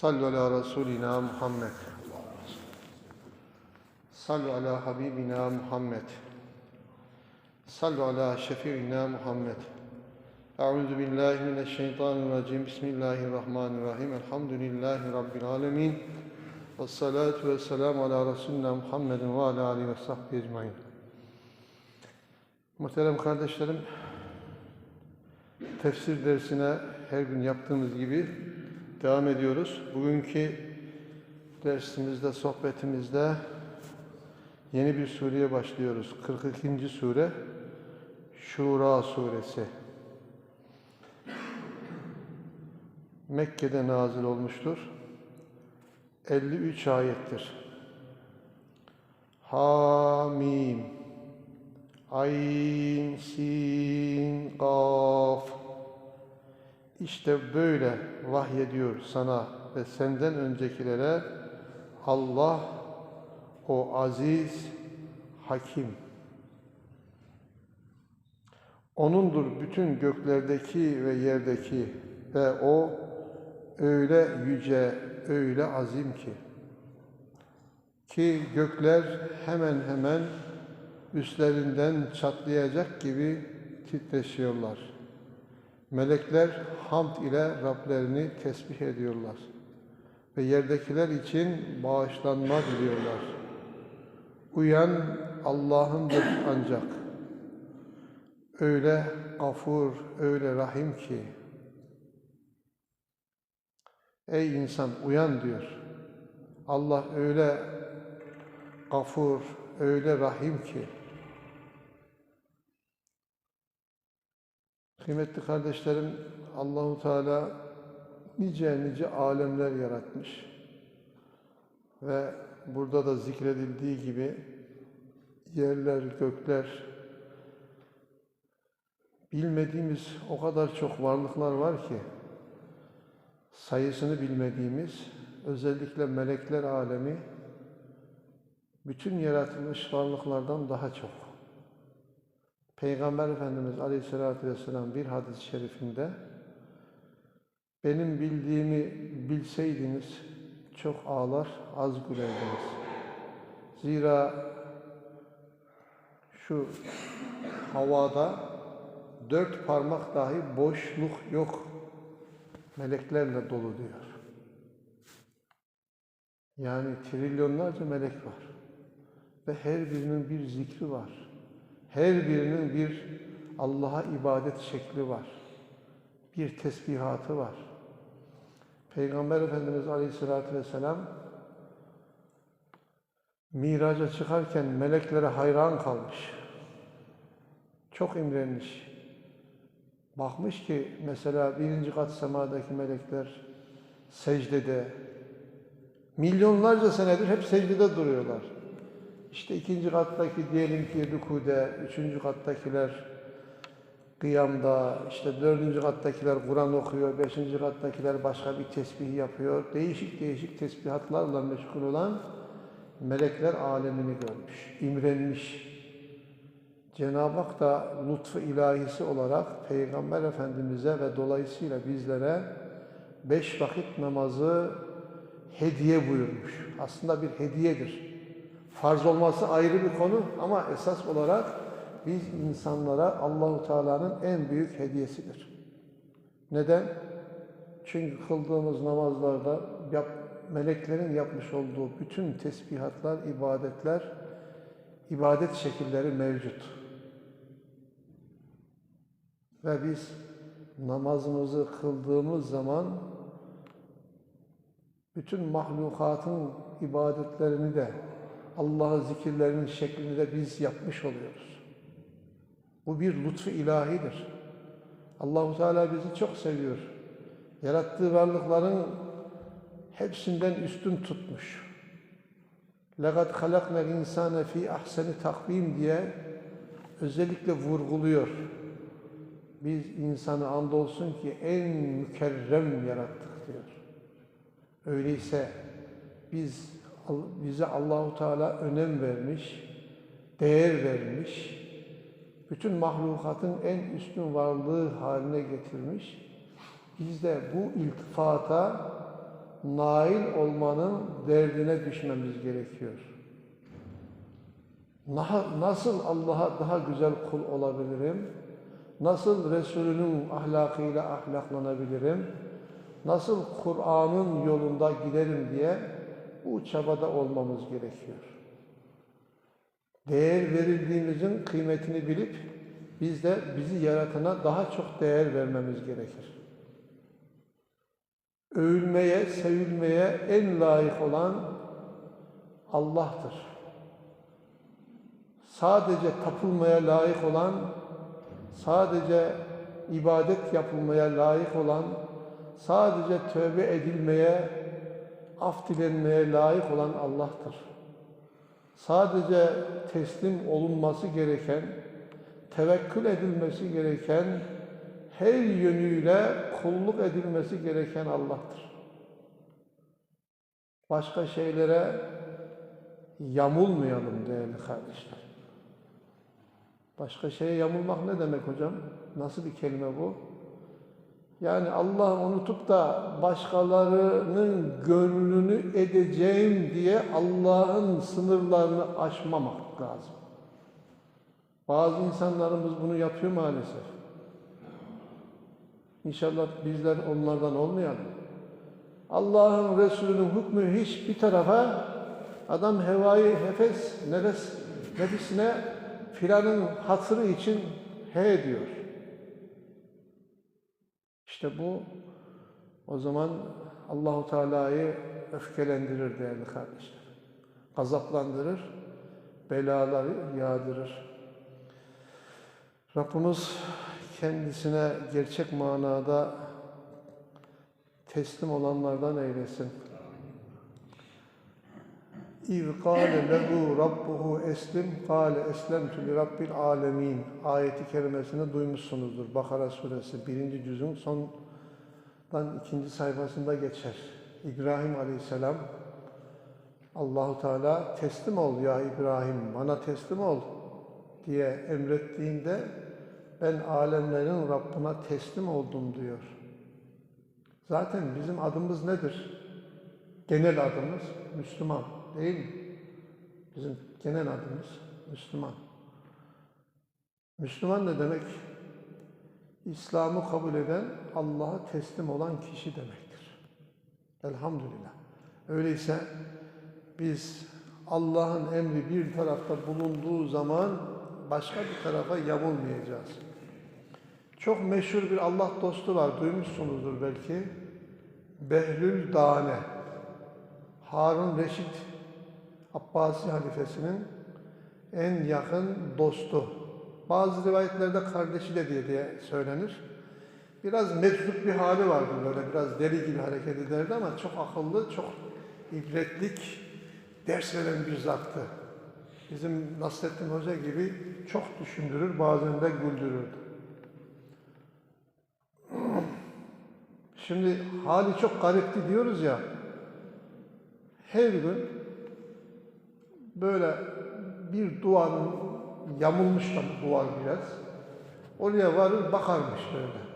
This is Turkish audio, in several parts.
Sallu ala Resulina Muhammed. Sallu ala Habibina Muhammed. Sallu ala Şefi'ina Muhammed. Euzu billahi mineşşeytanirracim. Bismillahirrahmanirrahim. Elhamdülillahi Rabbil alemin. Ve salatu ve selamu ala Resulina Muhammedin ve ala alihi ve sahbihi ecmain. Muhterem kardeşlerim, tefsir dersine her gün yaptığımız gibi devam ediyoruz. Bugünkü dersimizde, sohbetimizde yeni bir sureye başlıyoruz. 42. sure Şura suresi. Mekke'de nazil olmuştur. 53 ayettir. Hamim Ayn, Sin, Kaf İşte böyle vahyediyor sana ve senden öncekilere Allah o aziz, hakim. O'nundur bütün göklerdeki ve yerdeki ve O öyle yüce, öyle azim ki ki gökler hemen hemen üstlerinden çatlayacak gibi titreşiyorlar. Melekler hamd ile Rablerini tesbih ediyorlar. Ve yerdekiler için bağışlanma diliyorlar. Uyan Allah'ındır ancak. Öyle gafur, öyle rahim ki. Ey insan uyan diyor. Allah öyle gafur, öyle rahim ki. Kıymetli kardeşlerim, Allahu Teala nice nice alemler yaratmış. Ve burada da zikredildiği gibi yerler, gökler, bilmediğimiz o kadar çok varlıklar var ki sayısını bilmediğimiz özellikle melekler alemi bütün yaratılmış varlıklardan daha çok. Peygamber Efendimiz Aleyhisselatü Vesselam bir hadis-i şerifinde benim bildiğimi bilseydiniz çok ağlar, az gülerdiniz. Zira şu havada dört parmak dahi boşluk yok. Meleklerle dolu diyor. Yani trilyonlarca melek var. Ve her birinin bir zikri var. Her birinin bir Allah'a ibadet şekli var. Bir tesbihatı var. Peygamber Efendimiz Aleyhisselatü Vesselam miraca çıkarken meleklere hayran kalmış. Çok imrenmiş. Bakmış ki mesela birinci kat semadaki melekler secdede, milyonlarca senedir hep secdede duruyorlar. İşte ikinci kattaki diyelim ki rükude, üçüncü kattakiler kıyamda, işte dördüncü kattakiler Kur'an okuyor, beşinci kattakiler başka bir tesbih yapıyor. Değişik değişik tesbihatlarla meşgul olan melekler alemini görmüş, imrenmiş. Cenab-ı Hak da lütfu ilahisi olarak Peygamber Efendimiz'e ve dolayısıyla bizlere beş vakit namazı hediye buyurmuş. Aslında bir hediyedir. Farz olması ayrı bir konu ama esas olarak biz insanlara Allahu Teala'nın en büyük hediyesidir. Neden? Çünkü kıldığımız namazlarda yap, meleklerin yapmış olduğu bütün tesbihatlar, ibadetler, ibadet şekilleri mevcut. Ve biz namazımızı kıldığımız zaman bütün mahlukatın ibadetlerini de Allah'ın zikirlerinin şeklini de biz yapmış oluyoruz. Bu bir lütfu ilahidir. Allahu Teala bizi çok seviyor. Yarattığı varlıkların hepsinden üstün tutmuş. لَقَدْ خَلَقْنَا الْاِنْسَانَ ف۪ي ahseni takvim diye özellikle vurguluyor. Biz insanı andolsun ki en mükerrem yarattık diyor. Öyleyse biz bize Allahu Teala önem vermiş, değer vermiş, bütün mahlukatın en üstün varlığı haline getirmiş. Biz de bu iltifata nail olmanın derdine düşmemiz gerekiyor. Na- Nasıl Allah'a daha güzel kul olabilirim? Nasıl Resulünün ahlakıyla ahlaklanabilirim? Nasıl Kur'an'ın yolunda giderim diye bu çabada olmamız gerekiyor. Değer verildiğimizin kıymetini bilip biz de bizi yaratana daha çok değer vermemiz gerekir. Övülmeye, sevilmeye en layık olan Allah'tır. Sadece tapılmaya layık olan, sadece ibadet yapılmaya layık olan, sadece tövbe edilmeye, af dilenmeye layık olan Allah'tır. Sadece teslim olunması gereken, tevekkül edilmesi gereken, her yönüyle kulluk edilmesi gereken Allah'tır. Başka şeylere yamulmayalım değerli kardeşler. Başka şeye yamulmak ne demek hocam? Nasıl bir kelime bu? Yani Allah'ı unutup da başkalarının gönlünü edeceğim diye Allah'ın sınırlarını aşmamak lazım. Bazı insanlarımız bunu yapıyor maalesef. İnşallah bizler onlardan olmayalım. Allah'ın Resulü'nün hükmü hiç bir tarafa adam hevayı hefes nefes nefisine filanın hatırı için he diyor. İşte bu o zaman Allahu Teala'yı öfkelendirir değerli kardeşler. Gazaplandırır, belaları yağdırır. Rabbimiz kendisine gerçek manada teslim olanlardan eylesin. İz kâle lehu rabbuhu eslim kâle eslemtü li rabbil alemin ayeti kerimesini duymuşsunuzdur. Bakara suresi birinci cüzün sondan ikinci sayfasında geçer. İbrahim aleyhisselam Allahu Teala teslim ol ya İbrahim bana teslim ol diye emrettiğinde ben alemlerin Rabbına teslim oldum diyor. Zaten bizim adımız nedir? Genel adımız Müslüman değil? Bizim genel adımız Müslüman. Müslüman ne demek? İslam'ı kabul eden, Allah'a teslim olan kişi demektir. Elhamdülillah. Öyleyse biz Allah'ın emri bir tarafta bulunduğu zaman başka bir tarafa yamulmayacağız. Çok meşhur bir Allah dostu var, duymuşsunuzdur belki. Behlül Dane. Harun Reşit Abbasi halifesinin en yakın dostu. Bazı rivayetlerde kardeşi de diye, diye söylenir. Biraz meczup bir hali vardı böyle, biraz deli gibi hareket ederdi ama çok akıllı, çok ibretlik, ders veren bir zattı. Bizim Nasrettin Hoca gibi çok düşündürür, bazen de güldürürdü. Şimdi hali çok garipti diyoruz ya, her gün böyle bir duvarın yamulmuş da bu duvar biraz. Oraya varır bakarmış böyle.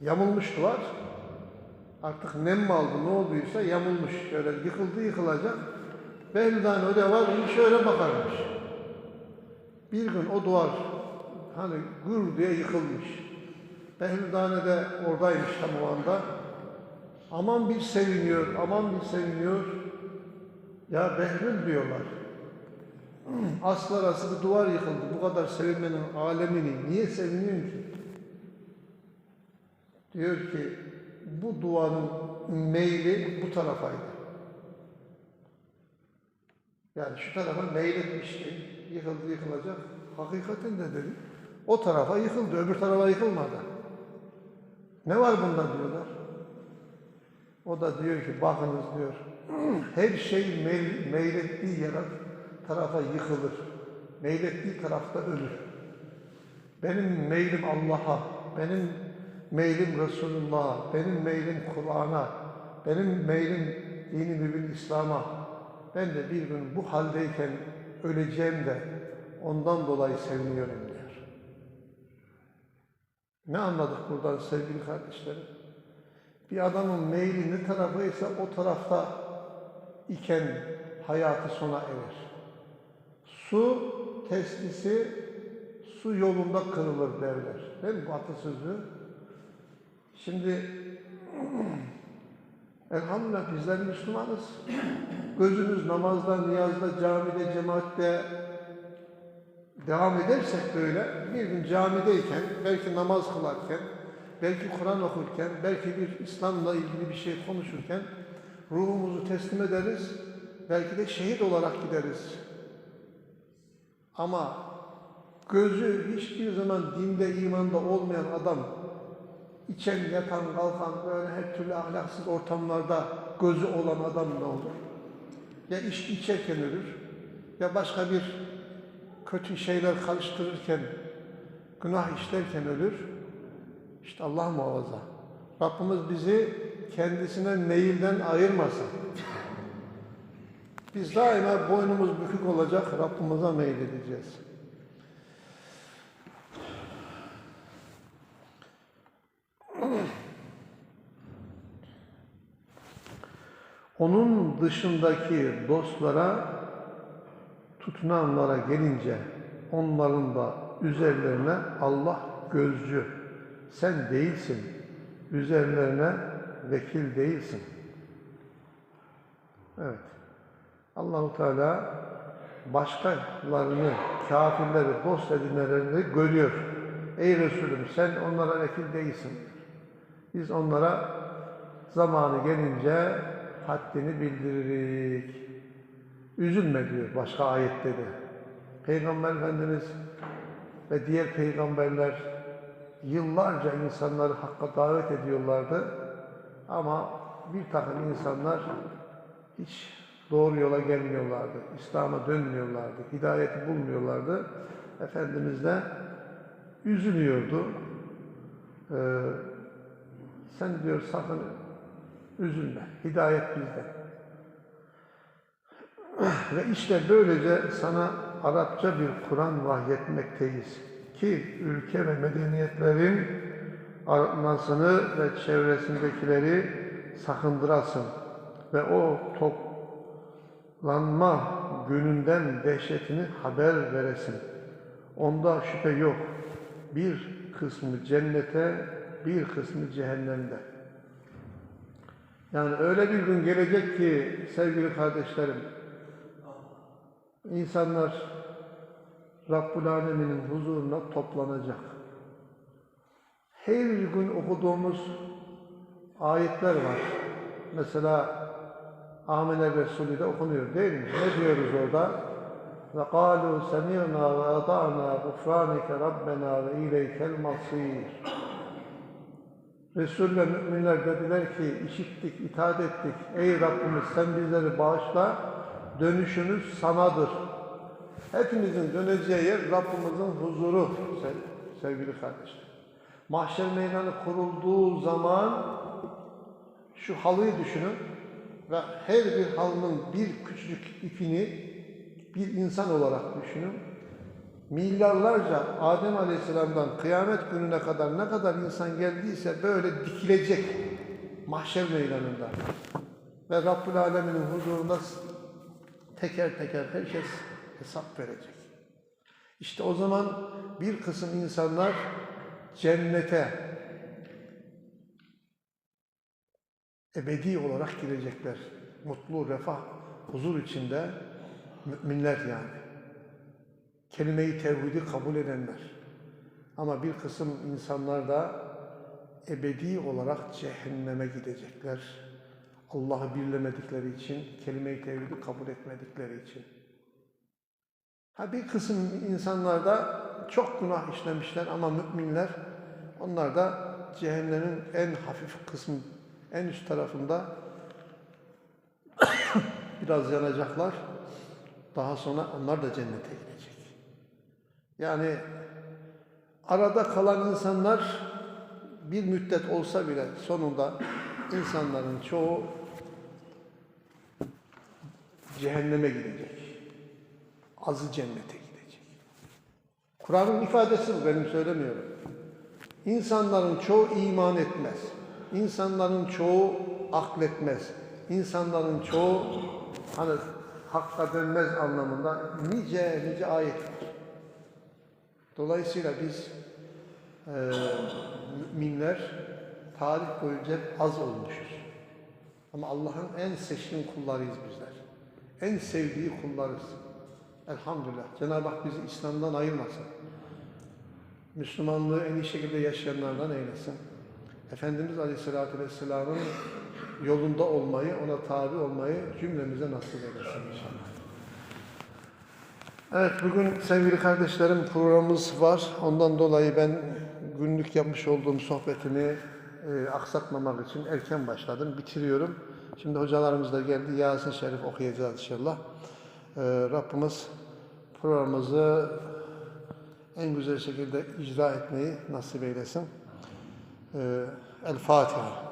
Yamulmuş duvar. Artık nem mi aldı ne olduysa yamulmuş. Şöyle yıkıldı yıkılacak. Behlül'den oraya var onu şöyle bakarmış. Bir gün o duvar hani gür diye yıkılmış. Behlül'dane de oradaymış tam o anda. Aman bir seviniyor, aman bir seviniyor. Ya Behlül diyorlar. Aslı arası bir duvar yıkıldı. Bu kadar sevinmenin alemini niye seviniyorsun ki? Diyor ki bu duvarın meyli bu tarafaydı. Yani şu tarafa meyletmişti. Yıkıldı yıkılacak. Hakikaten de dedi. O tarafa yıkıldı. Öbür tarafa yıkılmadı. Ne var bunda diyorlar. O da diyor ki bakınız diyor. Her şey meyl, meylettiği yer tarafa yıkılır. Meylettiği tarafta ölür. Benim meylim Allah'a, benim meylim Resulullah'a, benim meylim Kur'an'a, benim meylim dini mübin İslam'a. Ben de bir gün bu haldeyken öleceğim de ondan dolayı seviniyorum diyor. Ne anladık buradan sevgili kardeşlerim? Bir adamın meyli ne tarafa ise o tarafta iken hayatı sona erer. Su testisi su yolunda kırılır derler. Değil mi bu atasözü? Şimdi elhamdülillah bizler Müslümanız. Gözümüz namazda, niyazda, camide, cemaatte devam edersek böyle bir gün camideyken, belki namaz kılarken, belki Kur'an okurken, belki bir İslam'la ilgili bir şey konuşurken ruhumuzu teslim ederiz. Belki de şehit olarak gideriz. Ama gözü hiçbir zaman dinde, imanda olmayan adam içen, yatan, kalkan böyle her türlü ahlaksız ortamlarda gözü olan adam ne olur? Ya içki içerken ölür, ya başka bir kötü şeyler karıştırırken, günah işlerken ölür. İşte Allah muhafaza. Rabbimiz bizi kendisine meyilden ayırmasın. Biz daima boynumuz bükük olacak, Rabbimize meyledeceğiz. Onun dışındaki dostlara, tutunanlara gelince onların da üzerlerine Allah gözcü. Sen değilsin. Üzerlerine vekil değilsin. Evet. Allahu Teala başkalarını, kafirleri dost edinenlerini görüyor. Ey Resulüm sen onlara vekil değilsin. Biz onlara zamanı gelince haddini bildiririk. Üzülme diyor başka ayette de. Peygamber Efendimiz ve diğer peygamberler yıllarca insanları hakka davet ediyorlardı. Ama bir takım insanlar hiç doğru yola gelmiyorlardı. İslam'a dönmüyorlardı. Hidayeti bulmuyorlardı. Efendimiz de üzülüyordu. Ee, sen diyor sakın üzülme. Hidayet bizde. Ve işte böylece sana Arapça bir Kur'an vahyetmekteyiz ki ülke ve medeniyetlerin artmasını ve çevresindekileri sakındırasın ve o toplanma gününden dehşetini haber veresin. Onda şüphe yok. Bir kısmı cennete, bir kısmı cehennemde. Yani öyle bir gün gelecek ki sevgili kardeşlerim, insanlar Rabbul Alemin'in huzuruna toplanacak. Her gün okuduğumuz ayetler var. Mesela Amine Resulü'de okunuyor değil mi? Ne diyoruz orada? Ve kalu semirna ve ata'na gufranike rabbena ve ileykel masir. Resul ve müminler dediler ki işittik, itaat ettik. Ey Rabbimiz sen bizleri bağışla, dönüşümüz sanadır. Hepimizin döneceği yer Rabbimizin huzuru sev- sevgili kardeşler. Mahşer meydanı kurulduğu zaman şu halıyı düşünün ve her bir halının bir küçücük ipini bir insan olarak düşünün. Milyarlarca Adem Aleyhisselam'dan kıyamet gününe kadar ne kadar insan geldiyse böyle dikilecek mahşer meydanında. Ve Rabbül Alemin'in huzurunda teker teker herkes hesap verecek. İşte o zaman bir kısım insanlar cennete ebedi olarak girecekler. Mutlu, refah, huzur içinde müminler yani. Kelime-i tevhidi kabul edenler. Ama bir kısım insanlar da ebedi olarak cehenneme gidecekler. Allah'ı birlemedikleri için, kelime-i tevhidi kabul etmedikleri için. Ha bir kısım insanlar da çok günah işlemişler ama müminler onlar da cehennemin en hafif kısmı, en üst tarafında biraz yanacaklar. Daha sonra onlar da cennete gidecek. Yani arada kalan insanlar bir müddet olsa bile sonunda insanların çoğu cehenneme gidecek. Azı cennete gidecek. Kur'an'ın ifadesi bu benim söylemiyorum. İnsanların çoğu iman etmez. İnsanların çoğu akletmez. İnsanların çoğu hani hakka dönmez anlamında nice nice ayet var. Dolayısıyla biz eee müminler tarih boyunca az olmuşuz. Ama Allah'ın en seçkin kullarıyız bizler. En sevdiği kullarız. Elhamdülillah. Cenab-ı Hak bizi İslam'dan ayırmasın. Müslümanlığı en iyi şekilde yaşayanlardan eylesin. Efendimiz Aleyhisselatü Vesselam'ın yolunda olmayı, ona tabi olmayı cümlemize nasip eylesin inşallah. Evet, bugün sevgili kardeşlerim programımız var. Ondan dolayı ben günlük yapmış olduğum sohbetimi e, aksatmamak için erken başladım. Bitiriyorum. Şimdi hocalarımız da geldi. Yasin Şerif okuyacağız inşallah. E, Rabbimiz programımızı en güzel şekilde icra etmeyi nasip eylesin. E, El Fatiha.